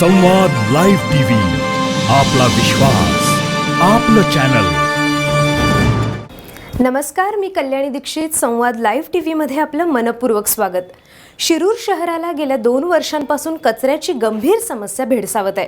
संवाद live TV आपला विश्वास आपलं चॅनल. नमस्कार मी कल्याणी दीक्षित संवाद लाईव्ह टी व्हीमध्ये आपलं मनपूर्वक स्वागत. शिरूर शहराला गेल्या दोन वर्षांपासून कचऱ्याची गंभीर समस्या भेडसावत आहे.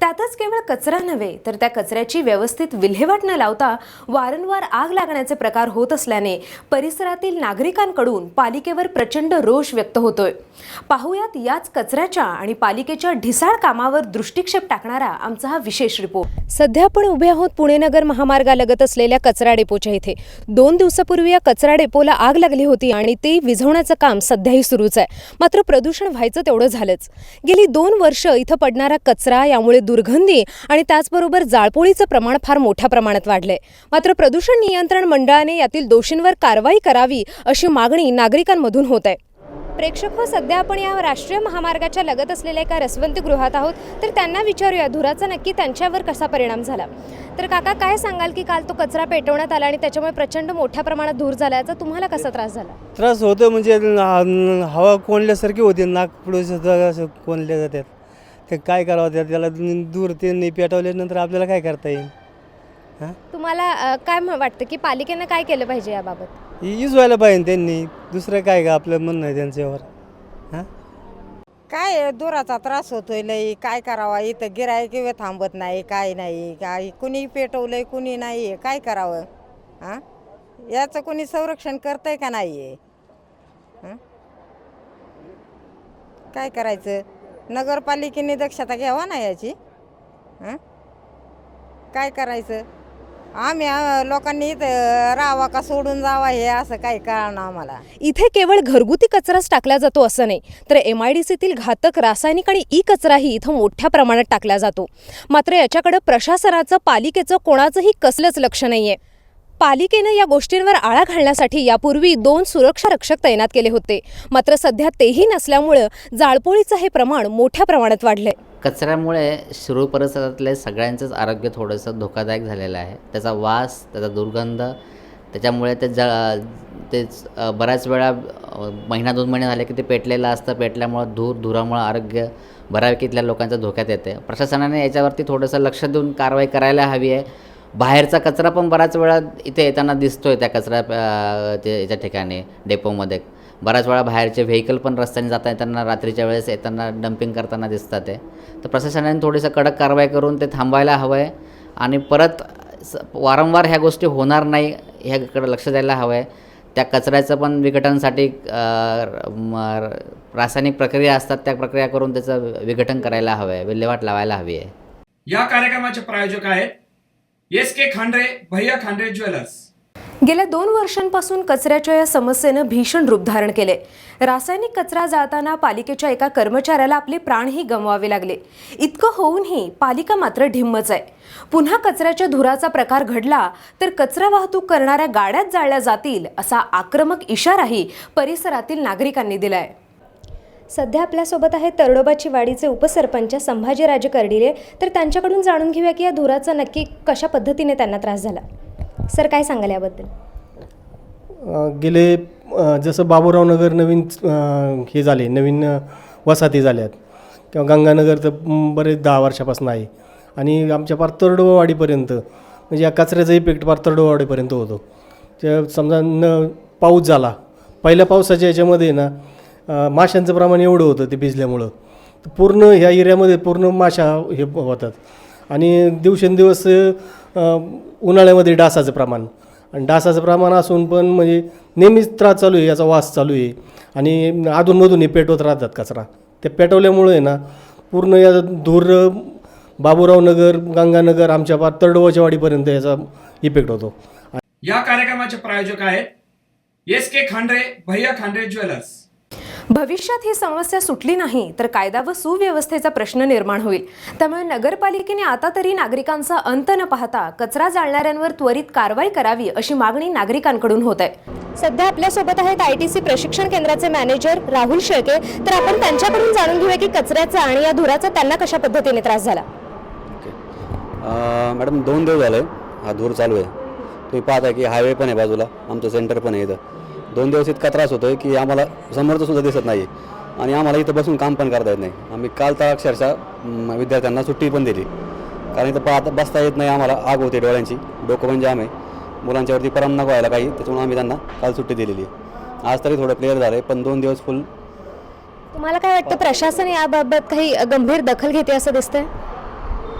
त्यातच केवळ कचरा नव्हे तर त्या कचऱ्याची व्यवस्थित विल्हेवाट न लावता वारंवार आग लागण्याचे प्रकार होत असल्याने परिसरातील नागरिकांकडून पालिकेवर प्रचंड रोष व्यक्त होतोय. पाहुयात याच कचऱ्याच्या आणि पालिकेच्या ढिसाळ कामावर दृष्टिक्षेप टाकणारा आमचा हा विशेष रिपोर्ट. सध्या आपण उभे आहोत पुणे नगर महामार्गालगत असलेल्या कचरा डेपोच्या इथे. दोन दिवसापूर्वी या कचरा डेपोला आग लागली होती आणि ते विझवण्याचं काम सध्याही सुरूच आहे. मात्र प्रदूषण व्हायचं तेवढं झालंच. गेली दोन वर्ष इथं पडणारा कचरा यामुळे दुर्गंधी आणि त्याचबरोबर जाळपोळीचं प्रमाण फार मोठ्या प्रमाणात वाढलंय. मात्र प्रदूषण नियंत्रण मंडळाने यातील दोषींवर कारवाई करावी अशी मागणी नागरिकांमधून होत आहे. प्रेक्षक हो सध्या आपण या राष्ट्रीय महामार्गाच्या लगत असलेल्या एका रसवंती गृहात आहोत. तर त्यांना विचारूया धुराचा नक्की त्यांच्यावर कसा परिणाम झाला? तर काका काय सांगाल की काल तो कचरा पेटवण्यात आला आणि त्याच्यामुळे प्रचंड मोठ्या प्रमाणात धूर झाला याचा तुम्हाला कसा त्रास झाला? त्रास होतो म्हणजे हवा कोंडल्यासारखी होते नाक पुढे कोंडल्या जातात. ते काय करावं त्या त्याला दूर ते नाही पेटवल्यानंतर आपल्याला काय करता येईल? तुम्हाला काय वाटतं की पालिकेनं काय केलं पाहिजे याबाबत? यूज व्हायला पाहिजे त्यांनी. दुसरं काय का आपलं म्हणणं आहे त्यांच्यावर? हां? काय आहे, दुराचा त्रास होतोय लई. काय करावा? इथं गिराय किंवा थांबत नाही काय नाही. काय कुणी पेटवलंय कुणी नाही काय करावं? हां? याचं कुणी संरक्षण करतंय का नाही आहे? काय करायचं? नगरपालिकेने दक्षता घ्यावा ना याची? हां? काय करायचं? आम्ही लोकांनी इथं राहावा का सोडून जावा हे असं काही कळणं आम्हाला. इथे केवळ घरगुती कचराच टाकला जातो असं नाही तर एम आय डी सीतील घातक रासायनिक आणि ई कचराही इथं मोठ्या प्रमाणात टाकला जातो. मात्र याच्याकडे प्रशासनाचं पालिकेचं कोणाचंही कसलंच लक्ष नाहीये. पालिकेनं या गोष्टींवर आळा घालण्यासाठी यापूर्वी दोन सुरक्षा रक्षक तैनात केले होते. मात्र सध्या तेही नसल्यामुळं जाळपोळीचं हे प्रमाण मोठ्या प्रमाणात वाढलंय. कचऱ्यामुळे शिरूर परिसरातले सगळ्यांचंच आरोग्य थोडंसं धोकादायक झालेलं आहे. त्याचा वास त्याचा दुर्गंध त्याच्यामुळे ते ज तेच बऱ्याच वेळा महिना दोन महिने झाले की ते पेटलेलं असतं. पेटल्यामुळं धूर धुरामुळं आरोग्य बऱ्यापैकी इथल्या धोक्यात येते. प्रशासनाने याच्यावरती थोडंसं लक्ष देऊन कारवाई करायला हवी आहे. बाहेरचा कचरा पण बऱ्याच वेळा इथे येताना दिसतोय त्या कचरा ते याच्या ठिकाणी डेपोमध्ये. बऱ्याच वेळा बाहेरचे व्हेकल पण रस्त्याने जाता येताना रात्रीच्या वेळेस येताना डम्पिंग करताना दिसतात ते. तर प्रशासनाने थोडीसं कडक कारवाई करून ते थांबायला हवं आहे आणि परत वारंवार ह्या गोष्टी होणार नाही ह्याकडे लक्ष द्यायला हवं आहे त्या कचऱ्याचं पण विघटनासाठी रासायनिक प्रक्रिया असतात त्या प्रक्रिया करून त्याचं विघटन करायला हवं आहे विल्हेवाट लावायला हवी आहे. या कार्यक्रमाचे प्रायोजक आहेत एस के खांडरे भैया खांडरे ज्वेलर्स. गेल्या दोन वर्षांपासून कचऱ्याच्या या समस्येनं भीषण रूप धारण केले. रासायनिक कचरा जाळताना पालिकेच्या एका कर्मचाऱ्याला आपले प्राणही गमवावे लागले. इतकं होऊनही पालिका मात्र ढिम्मच आहे. पुन्हा कचऱ्याच्या धुराचा प्रकार घडला तर कचरा वाहतूक करणाऱ्या गाड्याच जाळल्या जातील असा आक्रमक इशाराही परिसरातील नागरिकांनी दिलाय. सध्या आपल्यासोबत आहे तरडोबाची वाडीचे उपसरपंच संभाजीराजे कर्डिले तर त्यांच्याकडून जाणून घेऊया की या धुराचा नक्की कशा पद्धतीने त्यांना त्रास झाला. सर काय सांगाल याबद्दल? गेले जसं बाबूराव नगर नवीन हे झाले नवीन वसाहती झाल्यात. किंवा गंगानगर तर बरेच दहा वर्षापासून आहे. आणि आमच्या पार तरडोबावाडीपर्यंत म्हणजे या कचऱ्याचा इफेक्ट पार तरडोबावाडीपर्यंत होतो. त्या समजा न पाऊस झाला पहिल्या पावसाच्या याच्यामध्ये ना माशांचं प्रमाण एवढं होतं ते भिजल्यामुळं. तर पूर्ण ह्या एरियामध्ये पूर्ण माशा हे होतात. आणि दिवसेंदिवस उन्हाळ्यामध्ये डासाचं प्रमाण. आणि डासाचं प्रमाण असून पण म्हणजे नेहमीच त्रास चालू आहे याचा वास चालू आहे. आणि अधूनमधून हे पेटवत राहतात कचरा. ते पेटवल्यामुळे आहे ना पूर्ण या धूर बाबूराव नगर गंगानगर आमच्या पार तरडोवाच्या वाडीपर्यंत याचा इफेक्ट होतो. या कार्यक्रमाचे प्रायोजक आहेत एस के खांडरे भैया खांडरे ज्वेलर्स. भविष्यात ही समस्या सुटली नाही तर कायदा व सुव्यवस्थेचा प्रश्न निर्माण होईल. त्यामुळे नगरपालिकेने आता तरी नागरिकांचा अंत न पाहता कचरा जाळणाऱ्यांवर त्वरित कारवाई करावी अशी मागणी नागरिकांकडून होत आहे. सध्या आपल्यासोबत आहेत आय टी सी प्रशिक्षण केंद्राचे मॅनेजर राहुल शेळके. तर आपण त्यांच्याकडून जाणून घेऊया की कचऱ्याचा आणि या धुराचा त्यांना कशा पद्धतीने त्रास झाला. अं, मॅडम दोन दिवस झाले हा धूर चालू आहे. तुम्ही पाहता की हायवे पण आहे बाजूला आमचं सेंटर पण आहे इथं. दोन दिवस इतका त्रास होतो आहे की आम्हाला समोरचं सुद्धा दिसत नाही आणि आम्हाला इथं बसून काम पण करता येत नाही. आम्ही काल तर अक्षरशः विद्यार्थ्यांना सुट्टी पण दिली. कारण इथं पाहता बसता येत नाही आम्हाला आग होते डोळ्यांची. डोकं जाम आहे मुलांच्यावरती परिणाम नको व्हायला काही. त्याच्यामुळे आम्ही त्यांना काल सुट्टी दिलेली आहे. आज तरी थोडं क्लिअर झालं आहे पण दोन दिवस फुल तुम्हाला काय वाटतं प्रशासन याबाबत काही गंभीर दखल घेते असं दिसतंय?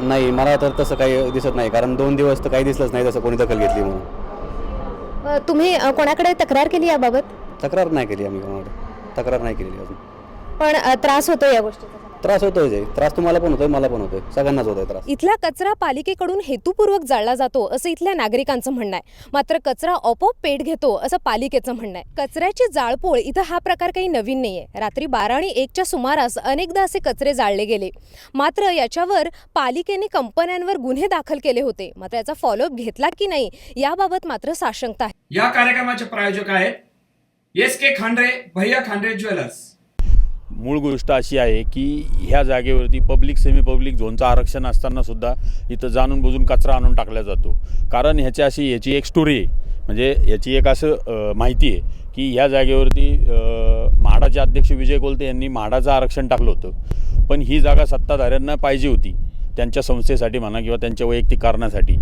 नाही मला तर तसं काही दिसत नाही. कारण दोन दिवस तर काही दिसलंच नाही तसं कोणी दखल घेतली म्हणून. तुम्ही अ, कोणाकडे तक्रार केली याबाबत? तक्रार नाही केली आम्ही कोणाकडे. तक्रार नाही केलेली अजून. पण अ, त्रास होतो या गोष्टीचा. त्रास होतोय जे. त्रास तुम्हाला पण होतोय मला पण होतोय. सगळ्यांनाच होतोय त्रास. इथला कचरा पालिकेकडून हेतुपूर्वक जाळला जातो असं इथल्या नागरिकांचं म्हणणं आहे. मात्र कचरा आपोआप पेट घेतो असं पालिकेचं म्हणणं आहे. कचऱ्याची जाळपोळ इथं हा प्रकार काही नवीन नाहीये. रात्री बारा आणि एकच्या सुमारास अनेकदा असे कचरे जाळले गेले. मात्र याच्यावर पालिकेने कंपन्यांवर गुन्हे दाखल केले होते. मात्र याचा फॉलोअप घेतला की नाही याबाबत मात्र साशंकता आहे. या कार्यक्रमाचे प्रायोजक आहेत एस के खांडरे भैया खांडरे ज्वेलर्स. मूळ गोष्ट अशी आहे की ह्या जागेवरती पब्लिक सेमी पब्लिक झोनचं आरक्षण असतानासुद्धा इथं जाणून बुजून कचरा आणून टाकला जातो. कारण ह्याची अशी ह्याची एक स्टोरी आहे. म्हणजे याची एक असं माहिती आहे की ह्या जागेवरती म्हाडाचे अध्यक्ष विजय कोलते यांनी म्हाडाचं आरक्षण टाकलं होतं. पण ही जागा सत्ताधाऱ्यांना पाहिजे होती त्यांच्या संस्थेसाठी म्हणा किंवा त्यांच्या वैयक्तिक कारणासाठी.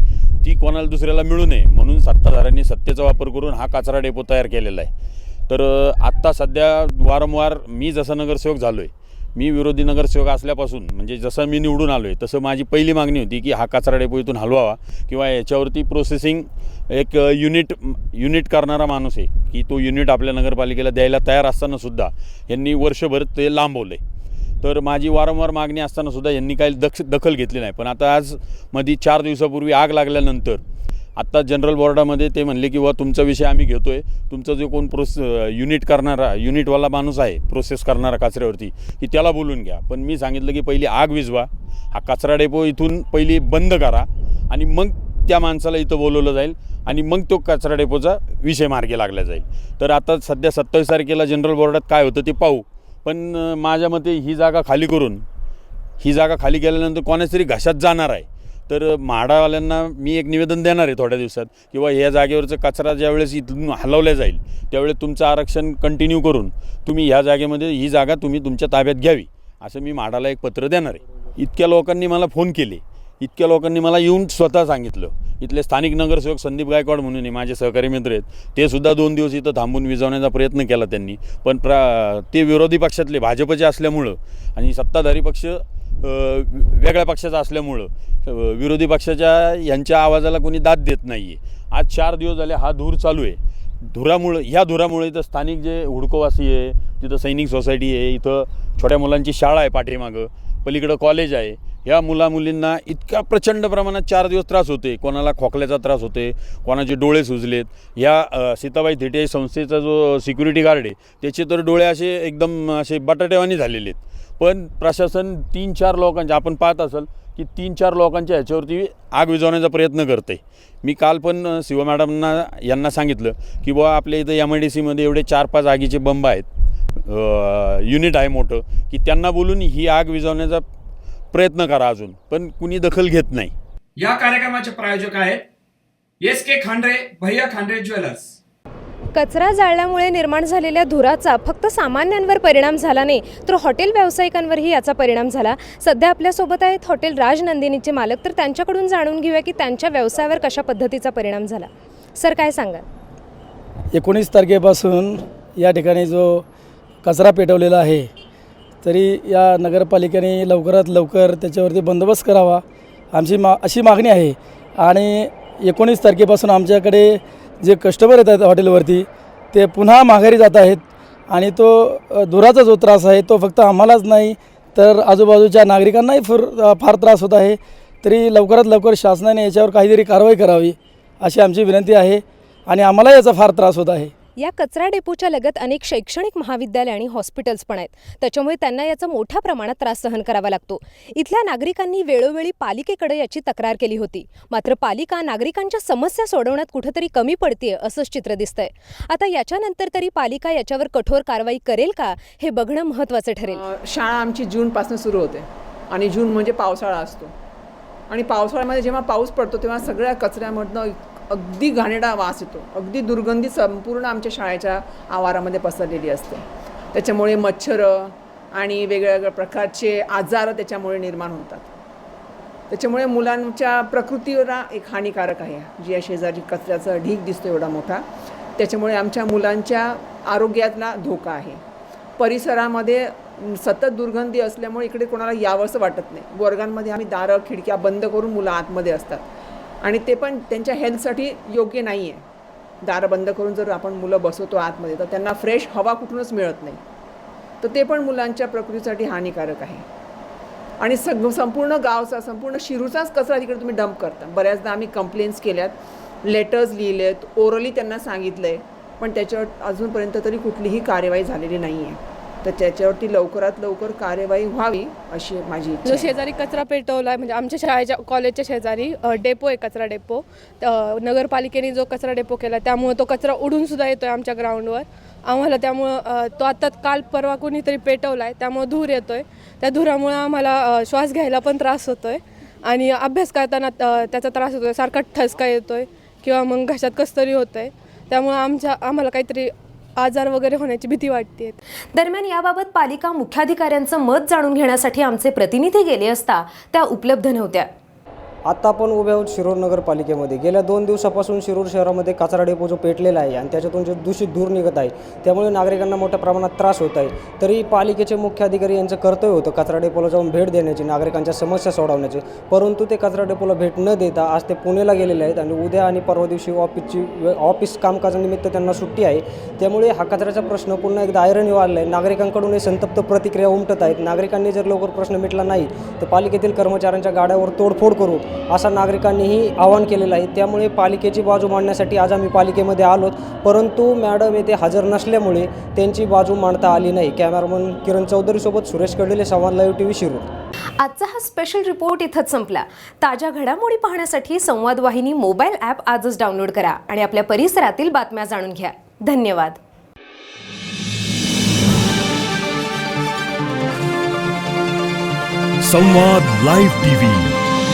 ती कोणाला दुसऱ्याला मिळू नये म्हणून सत्ताधाऱ्यांनी सत्तेचा वापर करून हा कचरा डेपो तयार केलेला आहे. तर आत्ता सध्या वारंवार मी जसं नगरसेवक झालो आहे मी विरोधी नगरसेवक असल्यापासून म्हणजे जसं मी निवडून आलो आहे तसं माझी पहिली मागणी होती की हा कचरा डेपो इथून हलवावा किंवा याच्यावरती प्रोसेसिंग एक युनिट युनिट करणारा माणूस आहे की तो युनिट आपल्या नगरपालिकेला द्यायला तयार असतानासुद्धा यांनी वर्षभर ते लांबवलं आहे तर माझी वारंवार मागणी असतानासुद्धा यांनी काही दक्ष दखल घेतली नाही. पण आता आज मध्ये चार दिवसापूर्वी आग लागल्यानंतर आत्ता जनरल बोर्डामध्ये ते म्हणले की वा तुमचा विषय आम्ही घेतो आहे तुमचा जो कोण प्रोस युनिट करणारा युनिटवाला माणूस आहे प्रोसेस करणारा कचऱ्यावरती की त्याला बोलून घ्या. पण मी सांगितलं की पहिली आग विझवा हा कचरा डेपो इथून पहिली बंद करा आणि मग त्या माणसाला इथं बोलवलं जाईल आणि मग तो कचरा डेपोचा विषय मार्गी लागला जाईल. तर आता सध्या सत्तावीस तारखेला जनरल बोर्डात काय होतं ते पाहू. पण माझ्या मते ही जागा खाली करून ही जागा खाली केल्यानंतर कोणाच तरी घशात जाणार आहे. तर म्हाडावाल्यांना मी एक निवेदन देणार आहे थोड्या दिवसात किंवा ह्या जागेवरचं कचरा ज्यावेळेस इथून हलवल्या जाईल त्यावेळेस तुमचं आरक्षण कंटिन्यू करून तुम्ही ह्या जागेमध्ये ही जागा तुम्ही तुमच्या ताब्यात घ्यावी असं मी म्हाडाला एक पत्र देणार आहे. इतक्या लोकांनी मला फोन केले इतक्या लोकांनी मला येऊन स्वतः सांगितलं. इथले स्थानिक नगरसेवक संदीप गायकवाड म्हणून आहे, माझे सहकारी मित्र आहेत ते सुद्धा दोन दिवस इथं थांबून विजवण्याचा प्रयत्न केला त्यांनी. पण प्रा ते विरोधी पक्षातले भाजपचे असल्यामुळं आणि सत्ताधारी पक्ष वेगळ्या पक्षाचा असल्यामुळं विरोधी पक्षाच्या यांच्या आवाजाला कोणी दाद देत नाही आहे आज चार दिवस झाले हा धूर चालू आहे. धुरामुळं ह्या धुरामुळे इथं स्थानिक जे हुडकोवासी आहे तिथं सैनिक सोसायटी आहे इथं छोट्या मुलांची शाळा आहे पाठीमागं पलीकडं कॉलेज आहे ह्या मुलामुलींना इतक्या प्रचंड प्रमाणात चार दिवस त्रास होते कोणाला खोकल्याचा त्रास होते कोणाचे डोळे सुजलेत. ह्या सीताबाई थिटे संस्थेचा जो सिक्युरिटी गार्ड आहे त्याचे तर डोळे असे एकदम असे बटाटेवानी झालेले आहेत. पण प्रशासन तीन चार लोकांचे आपण पाहत असाल की तीन चार लोकांच्या ह्याच्यावरती आग विझवण्याचा प्रयत्न करते. मी काल पण शिवा शिव मॅडमना यांना सांगितलं की बुवा आपल्या इथं एम आय डी सीमध्ये एवढे चार पाच आगीचे बंब आहेत. युनिट आहे मोठं की त्यांना बोलून ही आग विझवण्याचा प्रयत्न करा अजून पण कुणी दखल घेत नाही. या कार्यक्रमाचे प्रायोजक आहेत एस के खांडरे भैया खांडरे ज्वेलर्स. कचरा जाळल्यामुळे निर्माण झालेल्या धुराचा फक्त सामान्यांवर परिणाम झाला नाही तर हॉटेल व्यावसायिकांवरही याचा परिणाम झाला. सध्या आपल्यासोबत आहेत हॉटेल राजनंदिनीचे मालक तर त्यांच्याकडून जाणून घेऊया की त्यांच्या व्यवसायावर कशा पद्धतीचा परिणाम झाला. सर काय सांगा एकोणीस तारखेपासून या ठिकाणी जो कचरा पेटवलेला आहे तरी या नगरपालिकेने लवकरात लवकर त्याच्यावरती बंदोबस्त करावा आमची मा अशी मागणी आहे. आणि एकोणीस तारखेपासून आमच्याकडे जे कस्टमर येत आहेत हॉटेलवरती ते पुन्हा माघारी जात आहेत आणि तो दुराचा धुराचा जो त्रास आहे तो फक्त आम्हालाच नाही तर आजूबाजूच्या नागरिकांनाही फुर फार त्रास होत आहे. तरी लवकरात लवकर शासनाने याच्यावर काहीतरी कारवाई करावी अशी आमची विनंती आहे आणि आम्हाला याचा फार त्रास होत आहे. या कचरा डेपोच्या लगत अनेक शैक्षणिक महाविद्यालय आणि हॉस्पिटल्स पण आहेत. त्याच्यामुळे त्यांना याचा मोठ्या प्रमाणात त्रास सहन करावा लागतो. इथल्या नागरिकांनी वेळोवेळी पालिकेकडे याची तक्रार केली होती. मात्र पालिका नागरिकांच्या समस्या सोडवण्यात कुठेतरी कमी पडते असंच चित्र दिसतंय. आता याच्यानंतर तरी पालिका याच्यावर कठोर कारवाई करेल का हे बघणं महत्त्वाचं ठरेल. शाळा आमची जूनपासून सुरू होते. आणि जून म्हणजे पावसाळा असतो. आणि पावसाळ्यामध्ये जेव्हा पाऊस पडतो तेव्हा सगळ्या कचऱ्यामधनं अगदी घाणेरडा वास येतो. अगदी दुर्गंधी संपूर्ण आमच्या शाळेच्या आवारामध्ये पसरलेली असते. त्याच्यामुळे मच्छरं आणि वेगवेगळ्या प्रकारचे आजार त्याच्यामुळे निर्माण होतात. त्याच्यामुळे मुलांच्या प्रकृतीवर एक हानिकारक आहे. जी या शेजारी कचऱ्याचा ढीग दिसतो एवढा मोठा. त्याच्यामुळे आमच्या मुलांच्या आरोग्यातला धोका आहे. परिसरामध्ये सतत दुर्गंधी असल्यामुळे इकडे कोणाला यावंसं वाटत नाही. वर्गांमध्ये आम्ही दारं खिडक्या बंद करून मुलं आतमध्ये असतात. आणि ते पण त्यांच्या हेल्थसाठी योग्य नाही आहे दार बंद करून जर आपण मुलं बसवतो आतमध्ये तर त्यांना फ्रेश हवा कुठूनच मिळत नाही. तर ते पण मुलांच्या प्रकृतीसाठी हानिकारक आहे. आणि सग संपूर्ण गावचा संपूर्ण शिरूचाच कचरा तिकडे तुम्ही डंप करता. बऱ्याचदा आम्ही कंप्लेंट्स केल्यात. लेटर्स लिहिलेत. ओरली त्यांना सांगितलं आहे पण त्याच्यावर अजूनपर्यंत तरी कुठलीही कार्यवाही झालेली नाही आहे तर त्याच्यावरती लवकरात लवकर कार्यवाही व्हावी अशी माझी जो. शेजारी कचरा पेटवला आहे म्हणजे आमच्या शाळेच्या कॉलेजच्या शेजारी डेपो आहे कचरा डेपो. नगरपालिकेने जो कचरा डेपो केला त्यामुळे तो कचरा उडून सुद्धा येतो आहे आमच्या ग्राउंडवर. आम्हाला त्यामुळं तो आता काल परवा कोणीतरी पेटवला आहे त्यामुळं धूर येतो आहे त्या धुरामुळं आम्हाला श्वास घ्यायला पण त्रास होतो आहे आणि अभ्यास करताना त्याचा त्रास होतो आहे सारखा ठसका येतो आहे किंवा मग घशात कसतरी होतं आहे त्यामुळं आमच्या आम्हाला काहीतरी आजार वगैरे होण्याची भीती वाटते दरम्यान याबाबत पालिका मुख्याधिकाऱ्यांचं मत जाणून घेण्यासाठी आमचे प्रतिनिधी गेले असता त्या उपलब्ध नव्हत्या. आत्ता आपण उभे आहोत शिरूर नगरपालिकेमध्ये. गेल्या दोन दिवसापासून शिरूर शहरामध्ये कचरा डेपो जो पेटलेला आहे आणि त्याच्यातून जे दूषित धूर निघत आहे त्यामुळे नागरिकांना मोठ्या प्रमाणात त्रास होत आहे. तरी पालिकेचे मुख्य अधिकारी यांचं कर्तव्य होतं कचरा डेपोला जाऊन भेट देण्याची नागरिकांच्या समस्या सोडवण्याची. परंतु ते कचरा डेपोला भेट न देता आज ते पुणेला गेलेले आहेत आणि उद्या आणि परवा दिवशी ऑफिसची ऑफिस कामकाजानिमित्त त्यांना सुट्टी आहे. त्यामुळे हा कचऱ्याचा प्रश्न पुन्हा एकदा आयरन वाढला आहे. नागरिकांकडून संतप्त प्रतिक्रिया उमटत आहेत. नागरिकांनी जर लवकर प्रश्न मिटला नाही तर पालिकेतील कर्मचाऱ्यांच्या गाड्यावर तोडफोड करू. असा नागरिकांनीही आवाहन केलेलं आहे. त्यामुळे पालिकेची बाजू मांडण्यासाठी आज आम्ही पालिकेमध्ये आलोत. परंतु मॅडम येथे हजर नसल्यामुळे त्यांची बाजू मांडता आली नाही. कॅमेरामन किरण चौधरीसोबत सुरेश कडलेले संवाद लाईव्ह टी व्ही शिरूर. आजचा हा स्पेशल रिपोर्ट इथंच संपला. ताज्या घडामोडी पाहण्यासाठी संवाद वाहिनी मोबाईल ॲप आजच डाउनलोड करा आणि आपल्या परिसरातील बातम्या जाणून घ्या. धन्यवाद. संवाद लाईव्ह टीव्ही.